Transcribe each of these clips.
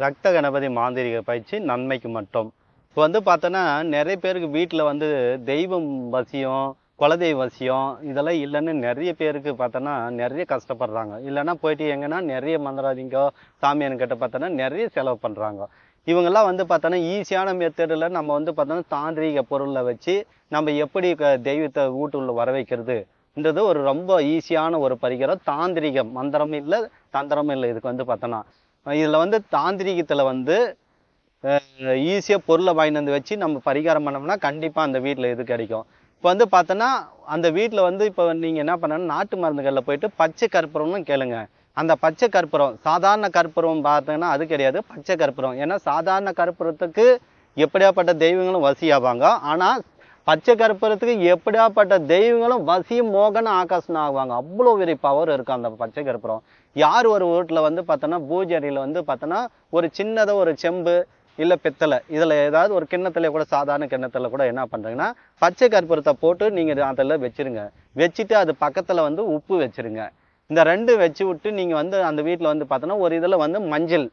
ரத்த கணபதி மாந்திரிக பயிற்சி நன்மைக்கு மட்டும். இப்போ வந்து பார்த்தோன்னா நிறைய பேருக்கு வீட்டில் வந்து தெய்வம் வசியம் குலதெய்வ வசியம் இதெல்லாம் இல்லைன்னு நிறைய பேருக்கு பார்த்தோன்னா நிறைய கஷ்டப்படுறாங்க. இல்லைன்னா போயிட்டு எங்கன்னா நிறைய மந்திராதிங்கோ சாமியானுக்கிட்ட பார்த்தோன்னா நிறைய செலவு பண்ணுறாங்க இவங்கெல்லாம் வந்து பார்த்தோன்னா ஈஸியான மெத்தடில் நம்ம வந்து பார்த்தோன்னா தாந்திரீக பொருளை வச்சு நம்ம எப்படி க- தெய்வத்தை வீட்டுள்ள வர வைக்கிறதுன்றது ஒரு ரொம்ப ஈஸியான ஒரு பரிகாரம். தாந்திரிகம் மந்திரம் இல்லை தந்திரம் இல்லை இதுக்கு வந்து பார்த்தோன்னா. இதில் வந்து தாந்திரிகத்தில் வந்து ஈஸியாக பொருளை வாங்கிட்டு வந்து வச்சு நம்ம பரிகாரம் பண்ணோம்னா கண்டிப்பாக அந்த வீட்டில் இது கிடைக்கும். இப்போ வந்து பார்த்தோன்னா அந்த வீட்டில் வந்து இப்போ நீங்கள் என்ன பண்ணணும் நாட்டு மருந்துகளில் போயிட்டு பச்சை கற்பூரம்னு கேளுங்க. அந்த பச்சை கற்பூரம் சாதாரண கற்பூரம் பார்த்தீங்கன்னா அது கிடையாது பச்சை கற்பூரம். ஏன்னா சாதாரண கற்பூரத்துக்கு எப்படியாப்பட்ட தெய்வங்களும் வசியாவாங்க. ஆனால் பச்சை கற்பூரத்துக்கு எப்படியாப்பட்ட தெய்வங்களும் வசியும் மோகன ஆகாசனம் ஆகுவாங்க. அவ்வளோ பெரிய பவர் இருக்கும் அந்த பச்சை கற்பூரம். யார் ஒரு வீட்டில் வந்து பார்த்தோன்னா பூஜரியில் வந்து பார்த்தோன்னா ஒரு சின்னதாக ஒரு செம்பு இல்லை பித்தளை இதில் ஏதாவது ஒரு கிண்ணத்தில் கூட சாதாரண கிண்ணத்தில் கூட என்ன பண்ணுறீங்கன்னா பச்சை கற்பூரத்தை போட்டு நீங்கள் அதில் வச்சிருங்க. வச்சுட்டு அது பக்கத்தில் வந்து உப்பு வச்சிருங்க. இந்த ரெண்டு வச்சு விட்டு நீங்கள் வந்து அந்த வீட்டில் வந்து பார்த்தோன்னா ஒரு இதில் வந்து மஞ்சள்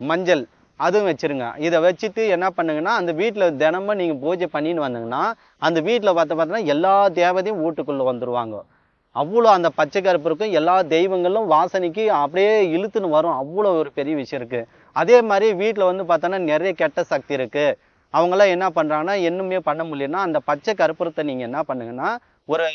மஞ்சள். அதுவும் வச்சுருங்க. இதை வச்சுட்டு என்ன பண்ணுங்கன்னா அந்த வீட்டில் தினமும் நீங்கள் பூஜை பண்ணின்னு வந்தீங்கன்னா அந்த வீட்டில் பார்த்து பார்த்தோன்னா எல்லா தேவதையும் வீட்டுக்குள்ளே வந்துடுவாங்க அவ்வளோ அந்த பச்சை கருப்பு இருக்கும். எல்லா தெய்வங்களும் வாசனைக்கு அப்படியே இழுத்துன்னு வரும். அவ்வளோ ஒரு பெரிய விஷயம் இருக்குது அதே மாதிரி வீட்டில் வந்து பார்த்தோன்னா நிறைய கெட்ட சக்தி இருக்குது அவங்களாம் என்ன பண்ணுறாங்கன்னா இன்னுமே பண்ண முடியலன்னா அந்த பச்சை கற்பூரத்தை நீங்கள் என்ன பண்ணுங்கன்னா ஒரு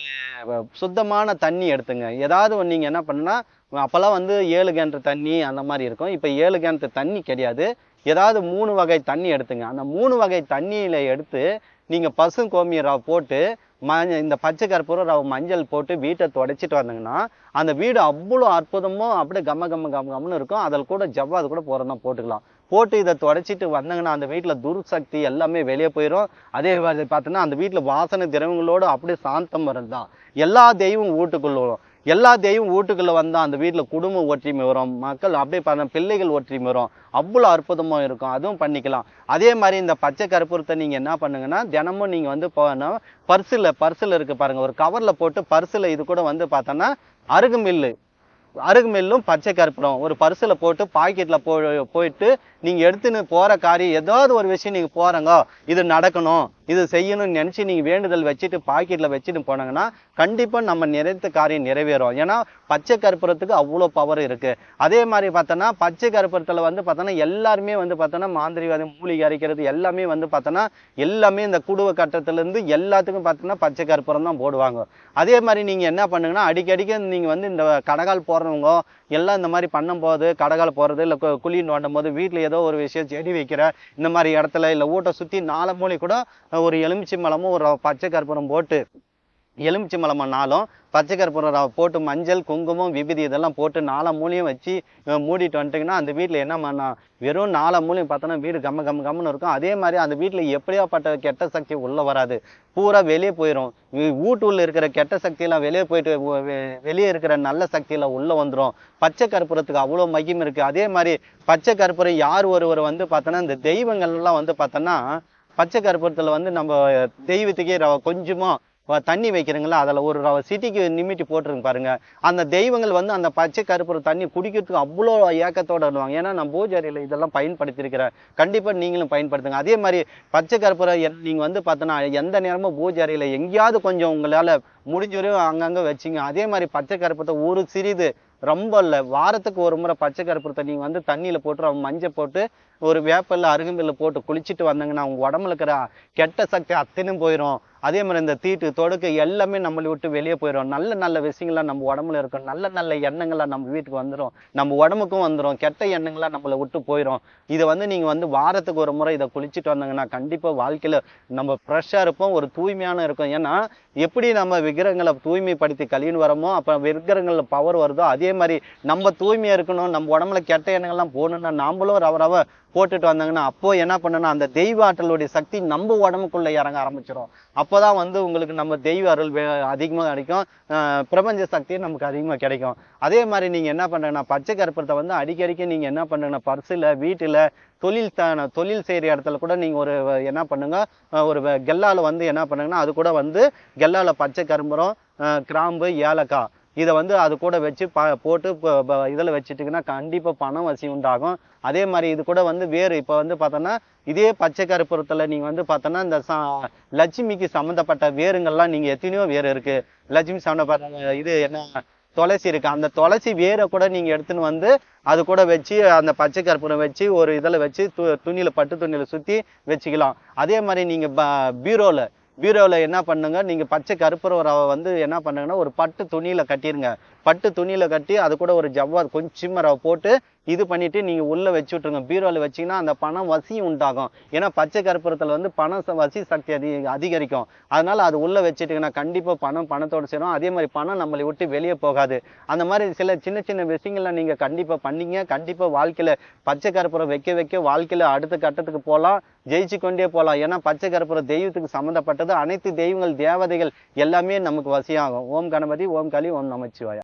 சுத்தமான தண்ணி எடுத்துங்க. ஏதாவது ஒன்று நீங்கள் என்ன பண்ணுன்னா அப்போல்லாம் வந்து ஏழு கிணறு தண்ணி அந்த மாதிரி இருக்கும். இப்போ ஏழு கிணத்து தண்ணி கிடையாது. ஏதாவது மூணு வகை தண்ணி எடுத்துங்க. அந்த மூணு வகை தண்ணியில் எடுத்து நீங்கள் பசு கோமிய ரவை போட்டு மஞ்ச இந்த பச்சை கற்பூரம் ரவை மஞ்சள் போட்டு வீட்டை துடைச்சிட்டு வந்தீங்கன்னா அந்த வீடு அவ்வளோ அற்புதமும் அப்படியே கம்ம கம கம கம்னு இருக்கும். அதில் கூட ஜவ்வாது கூட போகிறதா போட்டுக்கலாம். போட்டு இதை துடைச்சிட்டு வந்தாங்கன்னா அந்த வீட்டில் துர்சக்தி எல்லாமே வெளியே போயிடும் அதே மாதிரி பார்த்தோன்னா அந்த வீட்டில் வாசனை திரவங்களோட அப்படியே சாந்தம் தான் எல்லா தெய்வம் வீட்டுக்குள்ளும் எல்லா தெய்வம் வீட்டுக்குள்ளே வந்தால் அந்த வீட்டில் குடும்ப ஒற்றுமை வரும். மக்கள் அப்படியே பார்த்தா பிள்ளைகள் ஒற்றுமை வரும். அவ்வளோ அற்புதமாக இருக்கும். அதுவும் பண்ணிக்கலாம். அதே மாதிரி இந்த பச்சை கற்பூரத்தை நீங்கள் என்ன பண்ணுங்கன்னா தினமும் நீங்கள் வந்து போனா பர்சில் பர்சில் இருக்குது பாருங்கள் ஒரு கவரில் போட்டு பர்சில் இது கூட வந்து பார்த்தோன்னா அருகுமில்லு அருகுமெல்லும் பச்சை கற்பூரம் ஒரு பர்சில் போட்டு பாக்கெட்டில் போ போயிட்டு நீங்கள் எடுத்துன்னு போகிற காரியம் ஏதாவது ஒரு விஷயம் நீங்கள் போகிறங்க இது நடக்கணும். இது செய்யணும்னு நினச்சி நீங்கள் வேண்டுதல் வச்சுட்டு பாக்கெட்டில் வச்சுட்டு போனாங்கன்னா கண்டிப்பாக நம்ம நிறைத்த காரியம் நிறைவேறும். ஏன்னா பச்சை கற்பூரத்துக்கு அவ்வளோ பவர் இருக்குது அதே மாதிரி பார்த்தோன்னா பச்சை கற்பூரத்தில் வந்து பார்த்தோன்னா எல்லாருமே வந்து பார்த்தோன்னா மாந்திரிவாதம் மூலிகை அரைக்கிறது எல்லாமே வந்து பார்த்தோன்னா எல்லாமே இந்த குடுவ கட்டத்துலேருந்து எல்லாத்துக்கும் பார்த்தோன்னா பச்சை கற்பூரம் தான் போடுவாங்க. அதே மாதிரி நீங்கள் என்ன பண்ணுங்கன்னா அடிக்கடிக்கு நீங்கள் வந்து இந்த கடகால் போடுறவங்க எல்லாம் இந்த மாதிரி பண்ணும்போது கடகால் போகிறது இல்லை குழி நோண்டும் போது வீட்டில் ஏதோ ஒரு விஷயம் செடி வைக்கிற இந்த மாதிரி இடத்துல இல்லை ஊட்ட சுற்றி நாலு மூலி கூட ஒரு எலுமிச்சை மலமும் ஒரு பச்சை கற்பூரம் போட்டு எலுமிச்சை மலமனாலும் பச்சை கற்பூரம் ரவை போட்டு மஞ்சள் குங்குமம் விபதி இதெல்லாம் போட்டு நாலா மூலையும் வச்சு மூடிட்டு வந்துட்டீங்கன்னா அந்த வீட்டில் என்ன பண்ணா? வெறும் நாலா மூலையும் பார்த்தோன்னா வீடு கம்ம கம்ம கம்மன்னு இருக்கும். அதே மாதிரி அந்த வீட்டில் எப்படியாப்பட்ட கெட்ட சக்தி உள்ளே வராது. பூரா வெளியே போயிடும் வீட்டுள்ள இருக்கிற கெட்ட சக்தியெல்லாம் வெளியே போயிட்டு வெளியே இருக்கிற நல்ல சக்தியெல்லாம் உள்ளே வந்துடும் பச்சை கற்பூரத்துக்கு அவ்வளோ மகிம் இருக்குது அதே மாதிரி பச்சை கற்பூரம் யார் ஒருவர் வந்து பார்த்தோன்னா இந்த தெய்வங்கள்லாம் வந்து பார்த்தோன்னா பச்சை கற்பூரத்தில் வந்து நம்ம தெய்வத்துக்கே கொஞ்சமாக தண்ணி வைக்கிறீங்களா? அதில் ஒரு சிட்டிக்கு நிமிட்டி போட்டுருங்க பாருங்கள் அந்த தெய்வங்கள் வந்து அந்த பச்சை கருப்புற தண்ணி குடிக்கிறதுக்கு அவ்வளோ ஏக்கத்தோடு வருவாங்க. ஏன்னா நான் பூஜை இதெல்லாம் பயன்படுத்தியிருக்கிறேன். கண்டிப்பாக நீங்களும் பயன்படுத்துங்க. அதே மாதிரி பச்சை கற்பூரம் நீங்கள் வந்து பார்த்தோன்னா எந்த நேரமும் பூஜை எங்கேயாவது கொஞ்சம் உங்களால் முடிஞ்ச வரையும் வச்சிங்க வச்சுங்க. அதே மாதிரி பச்சை கருப்பத்தை ஒரு சிறிது ரொம்ப இல்லை. வாரத்துக்கு ஒரு முறை பச்சை கற்பூரத்தை நீங்கள் வந்து தண்ணியில் போட்டு மஞ்சள் போட்டு ஒரு வேப்பல்ல அருகம்பில்ல போட்டு குளிச்சுட்டு வந்தாங்கன்னா உங்கள் உடம்புல இருக்கிற கெட்ட சக்தி அத்தனையும் போயிடும் அதே மாதிரி இந்த தீட்டு தொடுக்கு எல்லாமே நம்மளை விட்டு வெளியே போயிடும் நல்ல நல்ல விஷயங்கள்லாம் நம்ம உடம்புல இருக்கும். நல்ல நல்ல எண்ணங்கள்லாம் நம்ம வீட்டுக்கு வந்துடும் நம்ம உடம்புக்கும் வந்துடும் கெட்ட எண்ணங்கள்லாம் நம்மளை விட்டு போயிடும் இதை வந்து நீங்கள் வந்து வாரத்துக்கு ஒரு முறை இதை குளிச்சுட்டு வந்தாங்கன்னா கண்டிப்பாக வாழ்க்கையில் நம்ம ஃப்ரெஷ்ஷாக இருப்போம். ஒரு தூய்மையான இருக்கும். ஏன்னா எப்படி நம்ம விக்கிரகங்களை தூய்மைப்படுத்தி கழின்னு வரோமோ அப்போ விக்கிரகங்களில் பவர் வருதோ அதே மாதிரி நம்ம தூய்மையாக இருக்கணும். நம்ம உடம்புல கெட்ட எண்ணங்கள்லாம் போகணும்னா நாமளும் ரவ ரவ போட்டுட்டு வந்தாங்கன்னா அப்போது என்ன பண்ணணும்? அந்த தெய்வ ஆற்றலுடைய சக்தி நம்ம உடம்புக்குள்ளே இறங்க ஆரம்பிச்சிடும் அப்போ தான் வந்து உங்களுக்கு நம்ம தெய்வ அருள் வே- கிடைக்கும். பிரபஞ்ச சக்தி நமக்கு அதிகமாக கிடைக்கும். அதே மாதிரி நீங்கள் என்ன பண்ணுறீங்கன்னா பச்சை கருப்பத்தை வந்து அடிக்கடிக்கு நீங்கள் என்ன பண்ணுறீங்கன்னா பர்சில் வீட்டில் தொழில் த- தொழில் செய்கிற இடத்துல கூட நீங்கள் ஒரு என்ன பண்ணுங்க? ஒரு கெல்லாவில் வந்து என்ன பண்ணுங்கன்னா அது கூட வந்து கெல்லாவில் பச்சை கரும்புறம் கிராம்பு ஏலக்காய் இதை வந்து அது கூட வச்சு ப போட்டு இதில் வச்சுட்டிங்கன்னா கண்டிப்பாக பணம் வசி உண்டாகும். அதே மாதிரி இது கூட வந்து வேறு இப்போ வந்து பார்த்தோன்னா இதே பச்சை கருப்புறத்தில் நீங்கள் வந்து பார்த்தோன்னா இந்த சா லட்சுமிக்கு சம்மந்தப்பட்ட வேருங்கள்லாம் நீங்கள் எத்தனையோ வேர் இருக்குது லட்சுமி சம்மந்தப்பட்ட இது என்ன துளசி இருக்கு. அந்த துளசி வேரை கூட நீங்க எடுத்துன்னு வந்து அது கூட வச்சு அந்த பச்சை கற்பூரம் வச்சு ஒரு இதில் வச்சு து துணியில் பட்டு துணியில் சுற்றி வச்சுக்கலாம். அதே மாதிரி நீங்கள் ப பீரோவில் பீரோவில் என்ன பண்ணுங்க? நீங்கள் பச்சை கற்பூரம் ரவை வந்து என்ன பண்ணுங்கன்னா ஒரு பட்டு துணியில் கட்டிடுங்க பட்டு துணியில் கட்டி அது கூட ஒரு ஜவ்வாது கொஞ்சமா ரவை போட்டு இது பண்ணிவிட்டு நீங்கள் உள்ளே வச்சு விட்ருங்க பீரோவில் வச்சீங்கன்னா அந்த பணம் வசி உண்டாகும். ஏன்னா பச்சை கற்பூரத்துல வந்து பணம் ச- வசி சக்தி அதி அதிகரிக்கும். அதனால் அது உள்ளே வச்சுட்டீங்கன்னா கண்டிப்பாக பணம் பணத்தோட சேரும். அதே மாதிரி பணம் நம்மளை விட்டு வெளியே போகாது. அந்த மாதிரி சில சின்ன சின்ன விஷயங்கள்லாம் நீங்கள் கண்டிப்பாக பண்ணீங்க. கண்டிப்பாக வாழ்க்கையில் பச்சை கற்பூரம் வைக்க வைக்க வாழ்க்கையில் அடுத்த கட்டத்துக்கு போகலாம் ஜெயிச்சு கொண்டே போகலாம் ஏன்னா பச்சை கற்பூரம் தெய்வத்துக்கு சம்மந்தப்பட்டது அனைத்து தெய்வங்கள் தேவதைகள் எல்லாமே நமக்கு வசியாகும். ஓம் கணபதி ஓம் களி ஓம் நமச்சிவாயா.